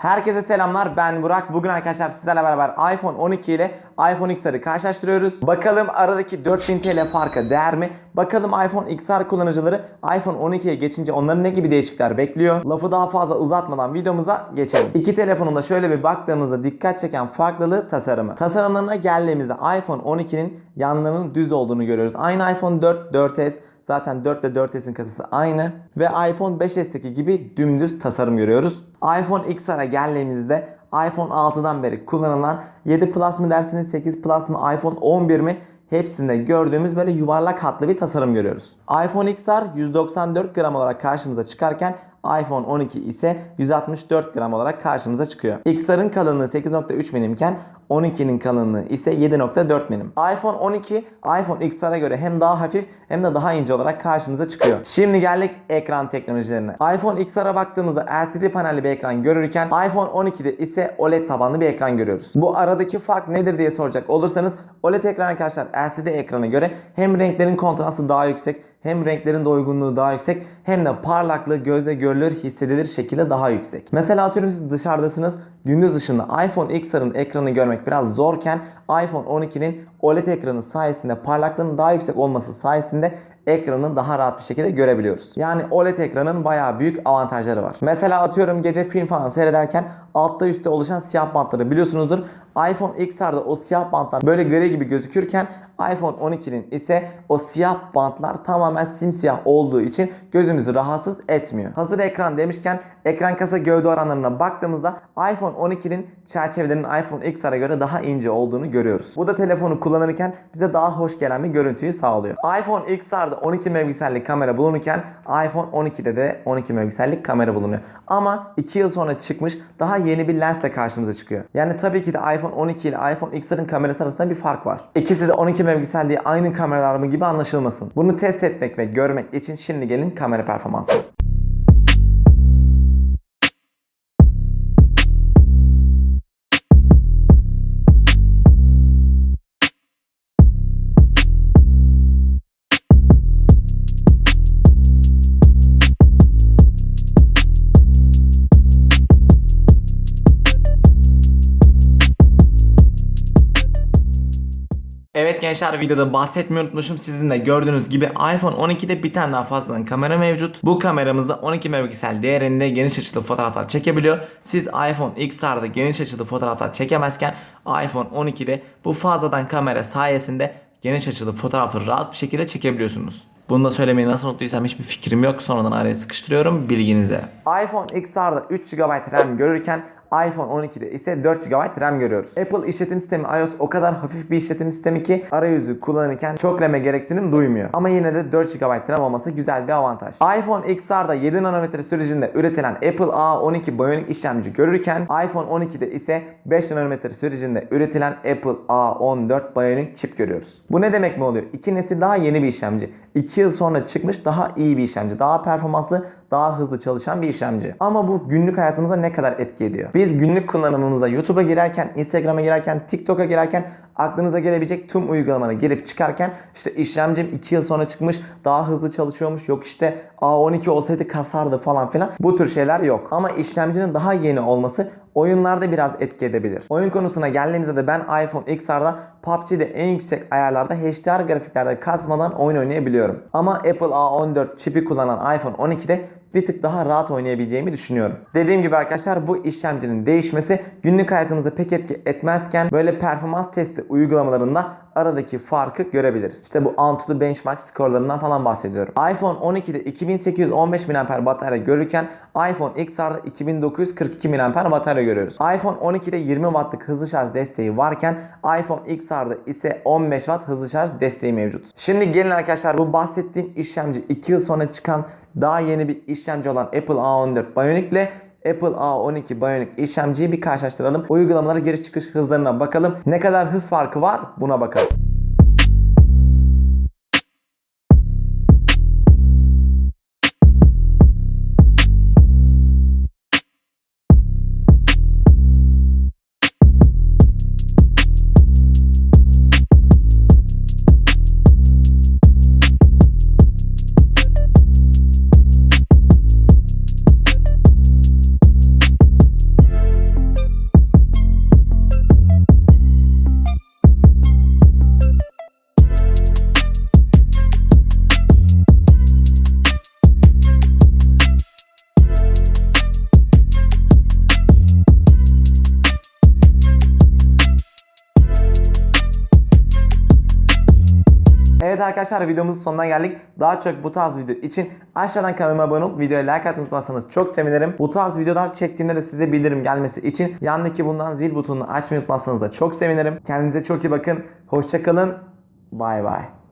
Herkese selamlar ben Burak. Bugün arkadaşlar sizlerle beraber iPhone 12 ile iPhone XR'ı karşılaştırıyoruz. Bakalım aradaki 4000 TL farka değer mi? Bakalım iPhone XR kullanıcıları iPhone 12'ye geçince onların ne gibi değişiklikler bekliyor? Lafı daha fazla uzatmadan videomuza geçelim. İki telefonunda şöyle bir baktığımızda dikkat çeken farklılığı tasarımı. Tasarımlarına geldiğimizde iPhone 12'nin yanlarının düz olduğunu görüyoruz. Aynı iPhone 4, 4S Zaten 4 ile 4S'in kasası aynı. Ve iPhone 5S'teki gibi dümdüz tasarım görüyoruz. iPhone XR'a geldiğimizde iPhone 6'dan beri kullanılan 7 Plus mı dersiniz 8 Plus mı iPhone 11 mi hepsinde gördüğümüz böyle yuvarlak hatlı bir tasarım görüyoruz. iPhone XR 194 gram olarak karşımıza çıkarken iPhone 12 ise 164 gram olarak karşımıza çıkıyor. XR'ın kalınlığı 8.3 milimken 12'nin kalınlığı ise 7.4 milim. iPhone 12 iPhone XR'a göre hem daha hafif hem de daha ince olarak karşımıza çıkıyor. Şimdi geldik ekran teknolojilerine. iPhone XR'a baktığımızda LCD panelli bir ekran görürken iPhone 12'de ise OLED tabanlı bir ekran görüyoruz. Bu aradaki fark nedir diye soracak olursanız OLED ekran arkadaşlar LCD ekrana göre hem renklerin kontrastı daha yüksek hem renklerin doygunluğu daha yüksek hem de parlaklığı gözle görülür hissedilir şekilde daha yüksek. Mesela atıyorum siz dışarıdasınız gündüz ışığında iPhone XR'ın ekranı görmek biraz zorken iPhone 12'nin OLED ekranı sayesinde parlaklığının daha yüksek olması sayesinde ekranı daha rahat bir şekilde görebiliyoruz. Yani OLED ekranın bayağı büyük avantajları var. Mesela atıyorum gece film falan seyrederken altta üstte oluşan siyah bantları biliyorsunuzdur. iPhone XR'da o siyah bantlar böyle gri gibi gözükürken iPhone 12'nin ise o siyah bantlar tamamen simsiyah olduğu için gözümüzü rahatsız etmiyor. Hazır ekran demişken ekran kasa gövde oranlarına baktığımızda iPhone 12'nin çerçevelerinin iPhone XR'a göre daha ince olduğunu görüyoruz. Bu da telefonu kullanırken bize daha hoş gelen bir görüntüyü sağlıyor. iPhone XR'da 12 megapiksellik kamera bulunurken iPhone 12'de de 12 megapiksellik kamera bulunuyor. Ama 2 yıl sonra çıkmış daha yeni bir lensle karşımıza çıkıyor. Yani tabii ki de iPhone 12 ile iPhone XR'ın kamerası arasında bir fark var. İkisi de 12 megapiksel diye aynı kameralar mı gibi anlaşılmasın. Bunu test etmek ve görmek için şimdi gelin kamera performansı. Evet gençler videoda bahsetmeyi unutmuşum. Sizin de gördüğünüz gibi iPhone 12'de bir tane daha fazladan kamera mevcut. Bu kameramızda 12 megapiksel değerinde geniş açılı fotoğraflar çekebiliyor. Siz iPhone XR'da geniş açılı fotoğraflar çekemezken iPhone 12'de bu fazladan kamera sayesinde geniş açılı fotoğrafları rahat bir şekilde çekebiliyorsunuz. Bunu da söylemeyi nasıl unuttuysam hiçbir fikrim yok. Sonradan araya sıkıştırıyorum bilginize. iPhone XR'da 3 GB RAM görürken iPhone 12'de ise 4 GB RAM görüyoruz. Apple işletim sistemi iOS o kadar hafif bir işletim sistemi ki arayüzü kullanırken çok RAM'e gereksinim duymuyor. Ama yine de 4 GB RAM olması güzel bir avantaj. iPhone XR'da 7 nanometre sürecinde üretilen Apple A12 Bionic işlemci görürken iPhone 12'de ise 5 nanometre sürecinde üretilen Apple A14 Bionic çip görüyoruz. Bu ne demek mi oluyor? İki nesil daha yeni bir işlemci. 2 yıl sonra çıkmış daha iyi bir işlemci. Daha performanslı, daha hızlı çalışan bir işlemci. Ama bu günlük hayatımıza ne kadar etki ediyor? Biz günlük kullanımımızda YouTube'a girerken, Instagram'a girerken, TikTok'a girerken aklınıza gelebilecek tüm uygulamalara girip çıkarken işte işlemcim 2 yıl sonra çıkmış daha hızlı çalışıyormuş yok işte A12 olsaydı kasardı falan filan bu tür şeyler yok. Ama işlemcinin daha yeni olması oyunlarda biraz etki edebilir. Oyun konusuna geldiğimizde de ben iPhone XR'da PUBG'de en yüksek ayarlarda HDR grafiklerde kasmadan oyun oynayabiliyorum. Ama Apple A14 çipi kullanan iPhone 12'de bir tık daha rahat oynayabileceğimi düşünüyorum. Dediğim gibi arkadaşlar bu işlemcinin değişmesi günlük hayatımızda pek etki etmezken böyle performans testi uygulamalarında aradaki farkı görebiliriz. İşte bu Antutu Benchmark skorlarından falan bahsediyorum. iPhone 12'de 2815 mAh batarya görürken iPhone XR'da 2942 mAh batarya görüyoruz. iPhone 12'de 20 Watt'lık hızlı şarj desteği varken iPhone XR'da ise 15 Watt hızlı şarj desteği mevcut. Şimdi gelin arkadaşlar bu bahsettiğim işlemci 2 yıl sonra çıkan daha yeni bir işlemci olan Apple A14 Bionic ile Apple A12 Bionic işlemciyi bir karşılaştıralım. Uygulamalara giriş çıkış hızlarına bakalım. Ne kadar hız farkı var buna bakalım. Evet arkadaşlar videomuzun sonuna geldik. Daha çok bu tarz video için aşağıdan kanalıma abone olup videoya like atmayı unutmazsanız çok sevinirim. Bu tarz videolar çektiğimde de size bildirim gelmesi için yandaki bundan zil butonunu açmayı unutmazsanız da çok sevinirim. Kendinize çok iyi bakın. Hoşçakalın. Bay bay.